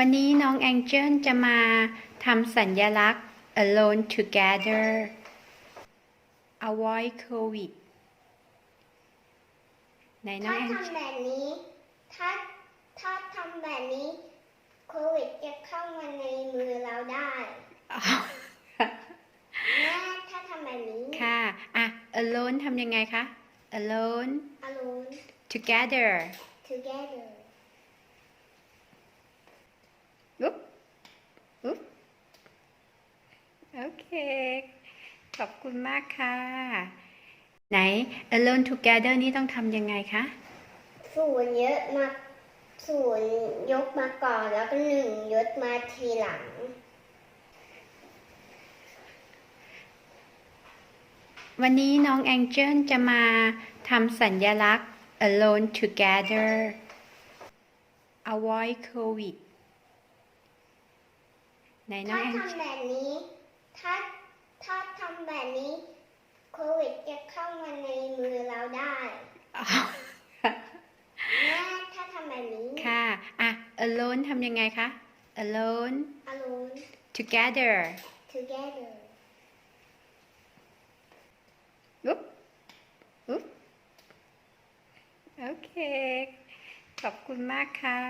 วันนี้น้องแองเจิลจะมาทำสัญลักษณ์ alone together avoid covid ไหนน้อถ้างแองเจิลทำแบบนี้ ถ้าถ้าทำแบบนี้โควิดจะเข้ามาในมือเราได้อ๋อแม่ถ้าทำแบบนี้ ค่ะอะ alone ทำยังไงคะ alone alone together together อุ๊บอุ๊บ โอเค ขอบคุณมากค่ะ ไหน alone together นี่ต้องทำยังไงคะศูนย์เยอะมาศูนย์ยกมาก่อนแล้วก็หนึ่งยกมาทีหลัง วันนี้น้องแองเจิลจะมาทำสัญลักษณ์ alone together avoid covid ไหนน้อถ้างแองทำแบบนี้ ถ้าถ้าทำแบบนี้ โควิดจะเข้ามาในมือเราได้อ๋อแม่ถ้าทำแบบนี้ ค่ะ อะ alone ทำยังไงคะ alone alone together together อุ๊บอุ๊บโอเค ขอบคุณมากค่ะ